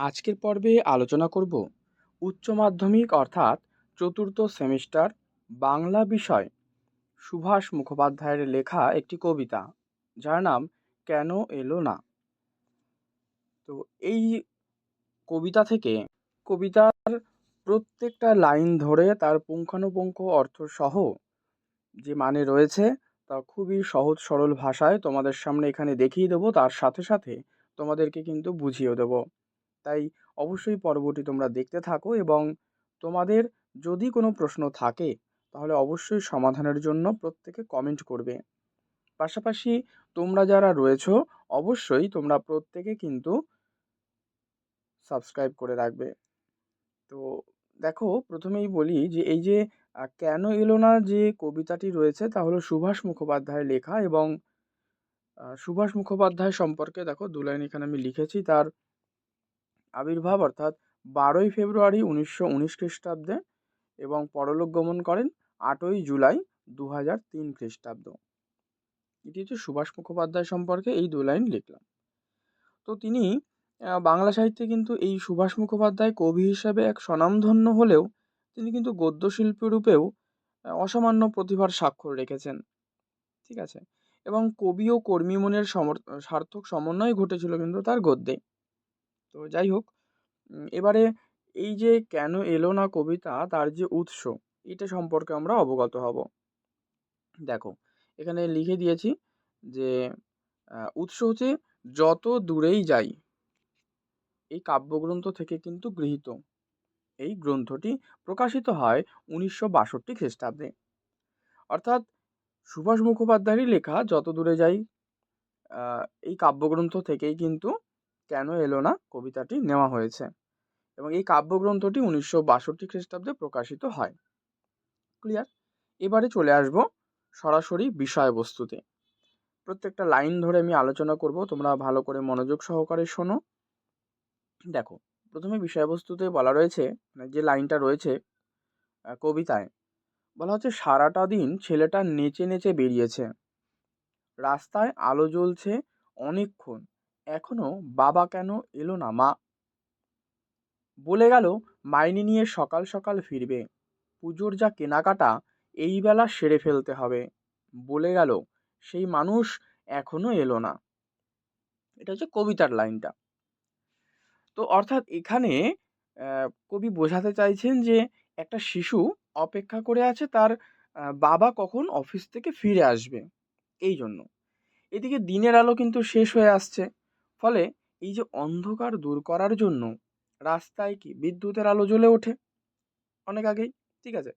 আজকের পর্বে আলোচনা করব উচ্চ মাধ্যমিক অর্থাৎ চতুর্থ সেমিস্টার বাংলা বিষয়। সুভাষ মুখোপাধ্যায়ের লেখা একটি কবিতা, যার নাম কেন এলো না? তো এই কবিতা থেকে কবিতার প্রত্যেকটা লাইন ধরে তার পুঙ্খানুপুঙ্খ অর্থ সহ যে মানে রয়েছে তা খুবই সহজ সরল ভাষায় তোমাদের সামনে এখানে দেখিয়ে দেবো। তার সাথে সাথে তোমাদেরকে কিন্তু বুঝিয়েও দেবো। তাই অবশ্যই পর্বটি তোমরা দেখতে থাকো এবং তোমাদের যদি কোনো প্রশ্ন থাকে, তাহলে অবশ্যই সমাধানের জন্য প্রত্যেকে কমেন্ট করবে। পাশাপাশি তোমরা যারা রয়েছো, অবশ্যই তোমরা প্রত্যেকে কিন্তু সাবস্ক্রাইব করে রাখবে। তো দেখো, প্রথমেই বলি যে, এই যে কেন এলো না যে কবিতাটি রয়েছে, তা হলো সুভাষ মুখোপাধ্যায়ের লেখা এবং সুভাষ মুখোপাধ্যায় সম্পর্কে দেখো, দু লাইন এখানে আমি লিখেছি, তার আবির্ভাব, অর্থাৎ বারোই ফেব্রুয়ারি উনিশশো উনিশ খ্রিস্টাব্দে এবং পরলোক গমন করেন আটই জুলাই দু হাজার তিন খ্রিস্টাব্দ। এটি হচ্ছে সুভাষ মুখোপাধ্যায় সম্পর্কে এই দু লাইন লিখলাম। তো তিনি বাংলা সাহিত্যে কিন্তু এই সুভাষ মুখোপাধ্যায় কবি হিসাবে এক স্বনামধন্য হলেও তিনি কিন্তু গদ্যশিল্পী রূপেও অসামান্য প্রতিভার স্বাক্ষর রেখেছেন। ঠিক আছে? এবং কবি ও কর্মী মনের সার্থক সমন্বয় ঘটেছিল কিন্তু তার গদ্যে। তো যাই হোক এবারে এই যে কেন এলো না কবিতা, তার যে উৎস, এটা সম্পর্কে আমরা অবগত হব। দেখো, এখানে লিখে দিয়েছি যে উৎস হচ্ছে যত দূরেই যাই, এই কাব্যগ্রন্থ থেকে কিন্তু গৃহীত। এই গ্রন্থটি প্রকাশিত হয় উনিশশো বাষট্টি খ্রিস্টাব্দে। অর্থাৎ সুভাষ মুখোপাধ্যায়েরই লেখা, যত দূরে যাই এই কাব্যগ্রন্থ থেকেই কিন্তু কেন এলো না কবিতাটি নেওয়া হয়েছে? এবং এই কাব্যগ্রন্থটি উনিশশো বাষট্টি খ্রিস্টাব্দে প্রকাশিত হয়। ক্লিয়ার? এবারে চলে আসব সরাসরি বিষয়বস্তুতে। প্রত্যেকটা লাইন ধরে আমি আলোচনা করব, তোমরা ভালো করে মনোযোগ সহকারে শোনো। দেখো, প্রথমে বিষয়বস্তুতে বলা রয়েছে মানে যে লাইনটা রয়েছে কবিতায়, বলা হচ্ছে, সারাটা দিন ছেলেটা নেচে নেচে বেরিয়েছে। রাস্তায় আলো জ্বলছে অনেকক্ষণ। এখনও বাবা কেন এলো না, মা? বলে গেল, মাইনে নিয়ে সকাল সকাল ফিরবে। পুজোর যা কেনাকাটা, এই বেলা সেরে ফেলতে হবে। বলে গেল, সেই মানুষ এখনও এলো না। এটা হচ্ছে কবিতার লাইনটা। তো অর্থাৎ এখানে কবি বোঝাতে চাইছেন যে, একটা শিশু অপেক্ষা করে আছে তার বাবা কখন অফিস থেকে ফিরে আসবে। এই জন্য। এদিকে দিনের আলো কিন্তু শেষ হয়ে আসছে। ফলে এই যে অন্ধকার দূর করার জন্য রাস্তায় কি বিদ্যুতের আলো জ্বলে ওঠে? অনেক আগেই, ঠিক আছে?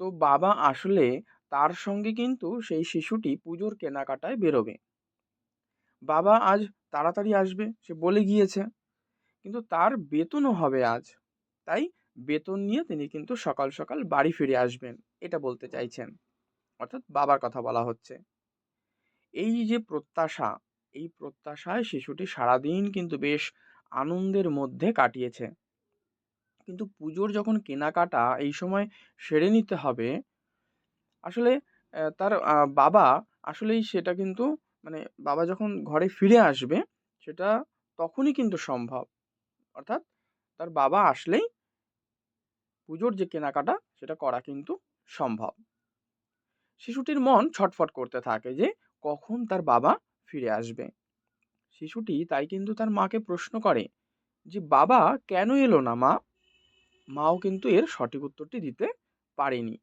তো বাবা আসলে তার সঙ্গে কিন্তু সেই শিশুটি পুজোর কেনাকাটায় বেরোবে। বাবা আজ তাড়াতাড়ি আসবে, সে বলে গিয়েছে। কিন্তু তার বেতনও হবে আজ। তাই বেতন নিয়ে তিনি কিন্তু সকাল সকাল বাড়ি ফিরে আসবেন, এটা বলতে চাইছেন। অর্থাৎ বাবার কথা বলা হচ্ছে। এই যে প্রত্যাশা এই প্রত্যাশায় শিশুটি সারাদিন কিন্তু বেশ আনন্দের মধ্যে কাটিয়েছে। কিন্তু পুজোর যখন কেনাকাটা এই সময় সেরে নিতে হবে, আসলে তার বাবা আসলেই সেটা কিন্তু মানে বাবা যখন ঘরে ফিরে আসবে, সেটা তখনই কিন্তু সম্ভব। অর্থাৎ তার বাবা আসলেই পুজোর যে কেনাকাটা, সেটা করা কিন্তু সম্ভব। শিশুটির মন ছটফট করতে থাকে যে কখন তার বাবা ফিরে আসবে। শিশুটি তাই কিন্তু তার মাকে প্রশ্ন করে যে, বাবা, কেন এলো না মা? মাও কিন্তু এর সঠিক উত্তরটি দিতে পারেনি।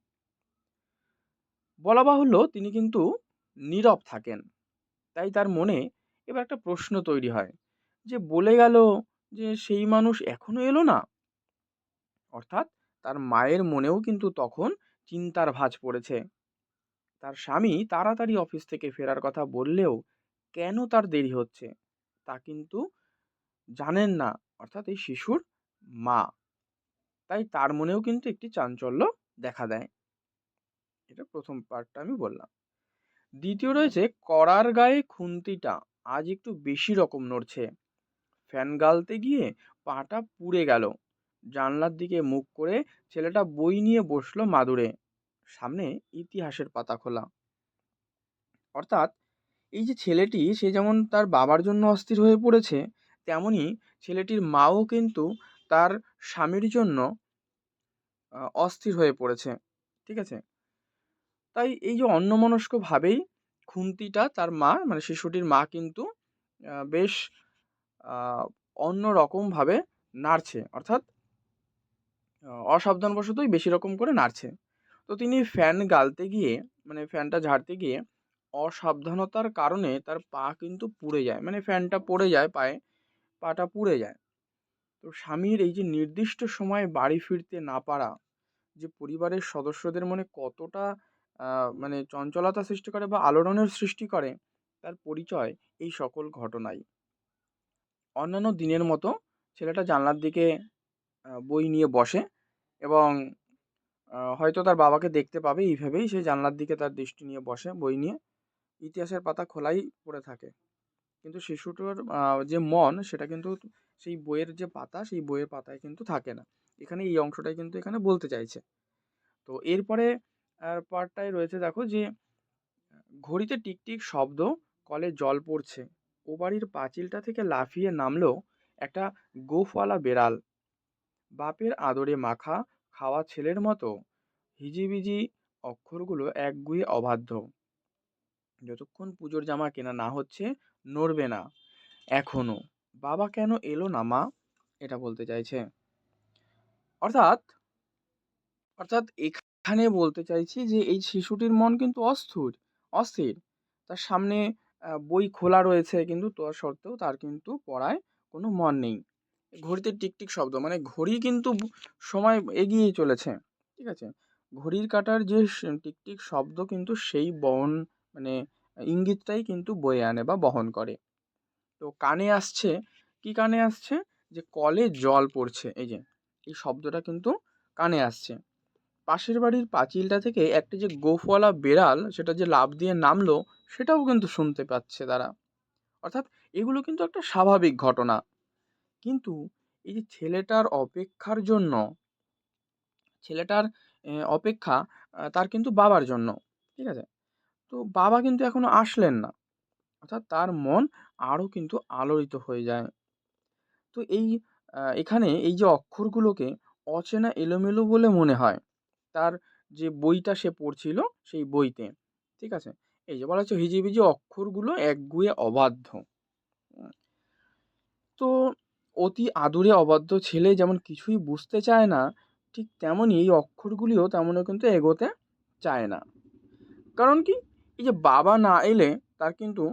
বলা বাহুল্য তিনি কিন্তু নীরব থাকেন। তাই তার মনে এবার একটা প্রশ্ন তৈরি হয় যে, বলে গেল যে, সেই মানুষ এখনও এলো না? অর্থাৎ তার মায়ের মনেও কিন্তু তখন চিন্তার ভাঁজ পড়েছে। তার স্বামী তাড়াতাড়ি অফিস থেকে ফেরার কথা বললেও কেন তার দেরি হচ্ছে? তা কিন্তু জানেন না। অর্থাৎ এই শিশুর মা। তাই তার মনেও কিন্তু একটি চাঞ্চল্য দেখা দেয়। এটা প্রথম পার্টটা আমি বললাম। দ্বিতীয় রয়েছে করার গায়ে খুন্তিটা আজ একটু বেশি রকম নড়ছে। ফ্যান গালতে গিয়ে পাটা পুড়ে গেল। জানলার দিকে মুখ করে ছেলেটা বই নিয়ে বসল মাদুরে। সামনে ইতিহাসের পাতা খোলা। অর্থাৎ এই যে ছেলেটি, সে যেমন তার বাবার জন্য অস্থির হয়ে পড়েছে তেমনই ছেলেটির মাও কিন্তু তার স্বামীর জন্য অস্থির হয়ে পড়েছে। ঠিক আছে? তাই এই যে অন্যমনস্কভাবেই খুন্তিটা তার মা মানে শিশুটির মা কিন্তু বেশ অন্য রকমভাবে নাড়ছে। অর্থাৎ অসাবধানবশতই বেশি রকম করে নাড়ছে। তো তিনি ফ্যান গালতে গিয়ে মানে ফ্যানটা ঝাড়তে গিয়ে অসাবধানতার কারণে তার পা কিন্তু পুড়ে যায়। মানে ফ্যানটা পড়ে যায় পায়ে, পাটা পুড়ে যায়। তো স্বামীর এই যে নির্দিষ্ট সময়ে বাড়ি ফিরতে না পারা, যে পরিবারের সদস্যদের মনে কতটা মানে চঞ্চলতা সৃষ্টি করে বা আলোড়নের সৃষ্টি করে, তার পরিচয় এই সকল ঘটনাই। অন্যান্য দিনের মতো ছেলেটা জানলার দিকে বই নিয়ে বসে এবং হয়তো তার বাবাকে দেখতে পাবে এইভাবেই সে জানলার দিকে তার দৃষ্টি নিয়ে বসে, বই নিয়ে। ইতিহাসের পাতা খোলাই পড়ে থাকে। কিন্তু শিশুটার যে মন, সেটা কিন্তু সেই বইয়ের যে পাতা, সেই বইয়ের পাতায় কিন্তু থাকে না। এখানে এই অংশটাই কিন্তু এখানে বলতে চাইছে। তো এরপরে আর পার্টটায় রয়েছে দেখো যে, ঘড়িতে টিকটিক শব্দ কলে জল পড়ছে। ও বাড়ির পাঁচিলটা থেকে লাফিয়ে নামলো একটা গোফওয়ালা বেড়াল। বাপের আদরে মাখা খাওয়া ছেলের মতো। হিজিবিজি অক্ষরগুলো একগুঁয়ে অবাধ্য। যতক্ষণ পুজোর জামা কেনা না হচ্ছে, নড়বে না। এখনও। বাবা কেন এলো না, মা? এটা বলতে চাইছে। অর্থাৎ অর্থাৎ এখানে বলতে চাইছি যে, এই শিশুটির মন কিন্তু অস্থির অস্থির। তার সামনে বই খোলা রয়েছে, কিন্তু তার সত্ত্বেও তার কিন্তু পড়ায় কোনো মন নেই। ঘড়িতে টিকটিক শব্দ মানে ঘড়ি কিন্তু সময় এগিয়ে চলেছে, ঠিক আছে? ঘড়ির কাঁটার যে টিকটিক শব্দ কিন্তু সেই বহন মানে ইঙ্গিতটাই কিন্তু বয়ে আনে বা বহন করে। তো কানে আসছে, কি কানে আসছে? যে কলে জল পড়ছে, এই যে, এই শব্দটা কিন্তু কানে আসছে। পাশের বাড়ির পাঁচিলটা থেকে একটা যে গোফওয়ালা বেড়াল, সেটা যে লাফ দিয়ে নামলো, সেটাও কিন্তু শুনতে পাচ্ছে তারা। অর্থাৎ এগুলো কিন্তু একটা স্বাভাবিক ঘটনা। কিন্তু এই যে ছেলেটার অপেক্ষার জন্য, ছেলেটার অপেক্ষা তার কিন্তু বাবার জন্য, ঠিক আছে? তো বাবা কিন্তু এখনও আসলেন না। অর্থাৎ তার মন আরও কিন্তু আলোড়িত হয়ে যায়। তো এই এখানে এই যে অক্ষরগুলোকে অচেনা এলোমেলো বলে মনে হয়, তার যে বইটা সে পড়ছিল সেই বইতে, ঠিক আছে? এই যে বলা হচ্ছে হিজিবিজি অক্ষরগুলো একগুয়ে অবাধ্য। তো অতি আদুরে অবাধ্য ছেলে যেমন কিছুই বুঝতে চায় না, ঠিক তেমনই এই অক্ষরগুলিও তেমনও কিন্তু এগোতে চায় না। কারণ কি? এই যে বাবা না এলে তার কিন্তু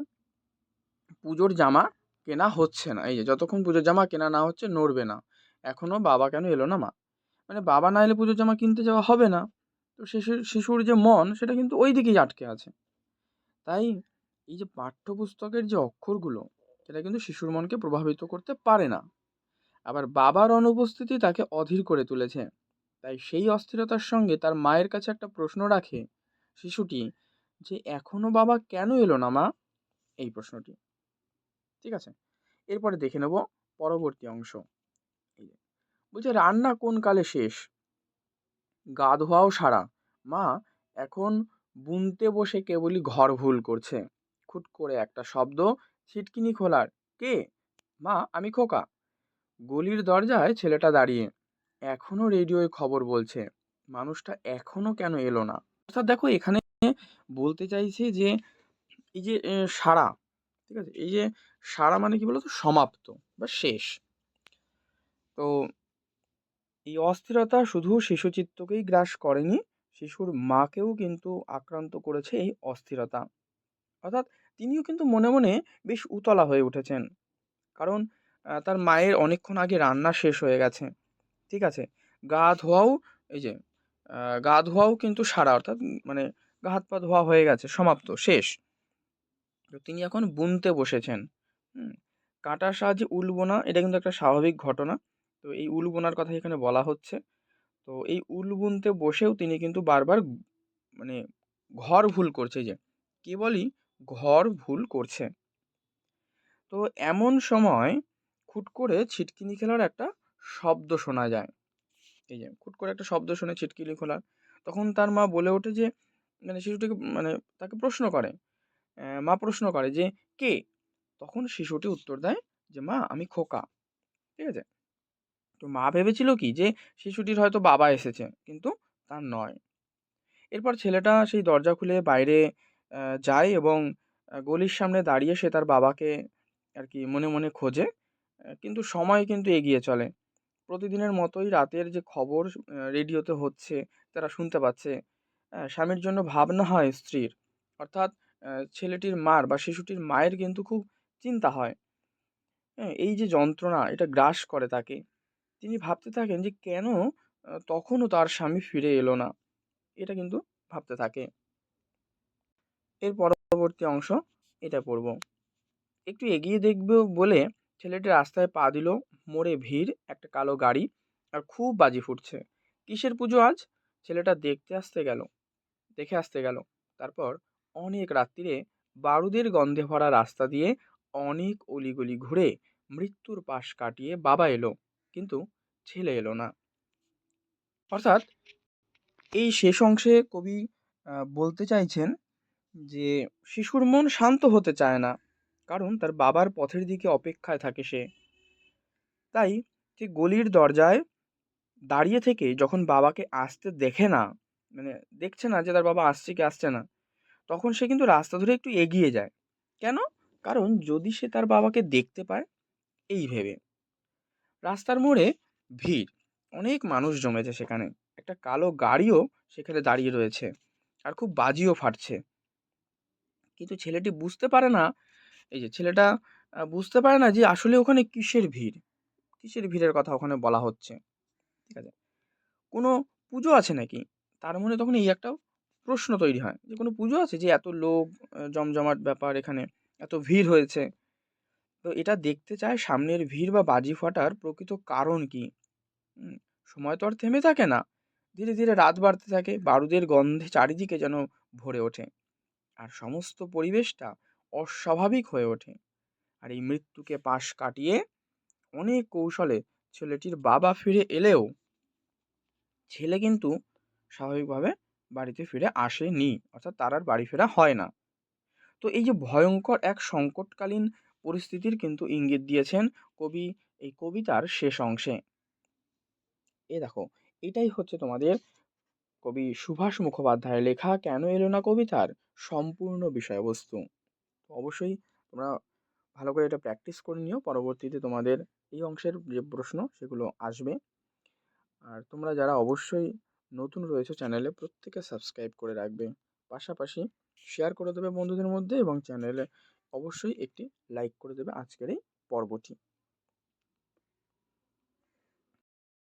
পুজোর জামা কেনা হচ্ছে না। এই যে যতক্ষণ পুজোর জামা কেনা না হচ্ছে, নড়বে না। এখনও বাবা কেন এলো না মা? মানে বাবা না এলে পুজোর জামা কিনতে যাওয়া হবে না। তো শিশুর শিশুর যে মন, সেটা কিন্তু ওই দিকেই আটকে আছে। তাই এই যে পাঠ্যপুস্তকের যে অক্ষরগুলো, সেটা কিন্তু শিশুর মনকে প্রভাবিত করতে পারে না। আবার বাবার অনুপস্থিতি তাকে অধীর করে তুলেছে। তাই সেই অস্থিরতার সঙ্গে তার মায়ের কাছে একটা প্রশ্ন রাখে শিশুটি যে এখনও বাবা কেন এলো না মা? এই প্রশ্নটি। ঠিক আছে? এরপরে দেখে নেব পরবর্তী অংশ। বলছে রান্না কোন কালে শেষ? গা ধোয়াও সারা। মা, এখন বুনতে বসে কেবলই ঘর ভুল করছে। খুট করে একটা শব্দ, ছিটকিনি খোলার। কে? মা, আমি খোকা। গলির দরজায় ছেলেটা দাঁড়িয়ে। এখনও রেডিওয় খবর বলছে, মানুষটা এখনও কেন এলো না? অর্থাৎ দেখো এখানে বলতে চাইছে যে, এই যে সারা ঠিক আছে? এই যে সারা মানে কি বলতো? সমাপ্ত বা শেষ। তো এই অস্থিরতা শুধু শিশুচিত্তকেই গ্রাস করেনি, শিশুর মাকেও কিন্তু আক্রান্ত করেছে এই অস্থিরতা। অর্থাৎ তিনিও কিন্তু মনে মনে বেশ উতলা হয়ে উঠেছেন। কারণ তার মায়ের অনেকক্ষণ আগে রান্না শেষ হয়ে গেছে, ঠিক আছে? গা ধোয়াও, এই যে গা ধোয়াও কিন্তু সারা অর্থাৎ মানে গা হাত পা ধোয়া হয়ে গেছে, সমাপ্ত, শেষ। তো তিনি এখন বুনতে বসেছেন। কাঁটার সাহায্যে উল বোনা, এটা কিন্তু একটা স্বাভাবিক ঘটনা। তো এই উল বোনার কথা এখানে বলা হচ্ছে। তো এই উল বুনতে বসেও তিনি কিন্তু বারবার মানে ঘর ভুল করছে যে কেবলই ঘর ভুল করছে। তো এমন সময় খুট করে ছিটকিনি খেলার একটা শব্দ শোনা যায়। এই যে, খুট করে একটা শব্দ শুনে ছিটকিনি খোলার। তখন তার মা বলে ওঠে যে মানে শিশুটিকে মানে তাকে প্রশ্ন করে। মা প্রশ্ন করে যে, কে? তখন শিশুটি উত্তর দেয় যে, মা, আমি খোকা। ঠিক আছে? তো মা ভেবেছিল কি যে, শিশুটির হয়তো বাবা এসেছে, কিন্তু তার নয়। এরপর ছেলেটা সেই দরজা খুলে বাইরে যায় এবং গলির সামনে দাঁড়িয়ে সে তার বাবাকে আর কি মনে মনে খোঁজে কিন্তু সময় কিন্তু এগিয়ে চলে। প্রতিদিনের মতোই রাতের যে খবর রেডিওতে হচ্ছে, তারা শুনতে পাচ্ছে স্বামীর জন্য ভাবনা হয় স্ত্রীর। অর্থাৎ ছেলেটির মার বা শিশুটির মায়ের কিন্তু খুব চিন্তা হয়। হ্যাঁ এই যে যন্ত্রণা, এটা গ্রাস করে তাকে। তিনি ভাবতে থাকেন যে কেন তখনও তার স্বামী ফিরে এলো না। এটা কিন্তু ভাবতে থাকে। এর পরবর্তী অংশ এটা পড়ব। একটু এগিয়ে দেখবে বলে ছেলেটি রাস্তায় পা দিল, মোড়ে ভিড়, একটা কালো গাড়ি, আর খুব বাজি ফুটছে। কিসের পুজো আজ? ছেলেটা দেখতে আসতে গেল। দেখে আসতে গেল। তারপর অনেক রাত্রিরে বারুদের গন্ধে ভরা রাস্তা দিয়ে অনেক অলিগলি ঘুরে মৃত্যুর পাশ কাটিয়ে বাবা এলো, কিন্তু ছেলে এলো না। অর্থাৎ এই শেষ অংশে কবি বলতে চাইছেন যে শিশুর মন শান্ত হতে চায় না, কারণ তার বাবার পথের দিকে অপেক্ষায় থাকে সে। তাই সে গলির দরজায় দাঁড়িয়ে থেকে যখন বাবাকে আসতে দেখে না মানে দেখছে না যে তার বাবা আসছে কি আসছে না। তখন সে কিন্তু রাস্তা ধরে একটু এগিয়ে যায়। কেন? কারণ যদি সে তার বাবাকে দেখতে পায়, এই ভেবে। রাস্তার মোড়ে ভিড়। অনেক মানুষ জমেছে সেখানে। একটা কালো গাড়িও সেখানে দাঁড়িয়ে রয়েছে আর খুব বাজিও ফাটছে। কিন্তু ছেলেটি বুঝতে পারে না, এই যে ছেলেটা বুঝতে পারে না যে আসলে ওখানে কিসের ভিড়। কিসের ভিড়ের কথা ওখানে বলা হচ্ছে। ঠিক আছে? কোনো পুজো আছে নাকি? তার মনে তখন এই একটা প্রশ্ন তৈরি হয় যে, কোনো পুজো আছে যে, এত লোক জমজমাট ব্যাপার এখানে, এত ভিড় হয়েছে? তো এটা দেখতে চায় সামনের ভিড় বা বাজি ফাটার প্রকৃত কারণ কি? সময় তো আর থেমে থাকে না। ধীরে ধীরে রাত বাড়তে থাকে, বারুদের গন্ধে চারিদিকে যেন ভরে ওঠে। আর সমস্ত পরিবেশটা অস্বাভাবিক হয়ে ওঠে। আর এই মৃত্যুকে পাশ কাটিয়ে অনেক কৌশলে ছেলেটির বাবা ফিরে এলেও, ছেলে কিন্তু স্বাভাবিকভাবে বাড়িতে ফিরে আসেনি। অর্থাৎ তার আর বাড়ি ফেরা হয় না। তো এই যে ভয়ঙ্কর এক সংকটকালীন পরিস্থিতির কিন্তু ইঙ্গিত দিয়েছেন কবি, এই কবিতার শেষ অংশে। এ দেখো, এটাই হচ্ছে তোমাদের কবি সুভাষ মুখোপাধ্যায়ের লেখা কেন এলো না কবিতার? সম্পূর্ণ বিষয়বস্তু। তো অবশ্যই তোমরা ভালো করে এটা প্র্যাকটিস করে নিও। পরবর্তীতে তোমাদের এই অংশের যে প্রশ্ন সেগুলো আসবে। আর তোমরা যারা অবশ্যই নতুন রয়েছে চ্যানেলে প্রত্যেকে সাবস্ক্রাইব করে রাখবে। পাশাপাশি শেয়ার করে দেবে বন্ধুদের মধ্যে এবং চ্যানেলে অবশ্যই একটি লাইক করে দেবে আজকের এই পর্বটি।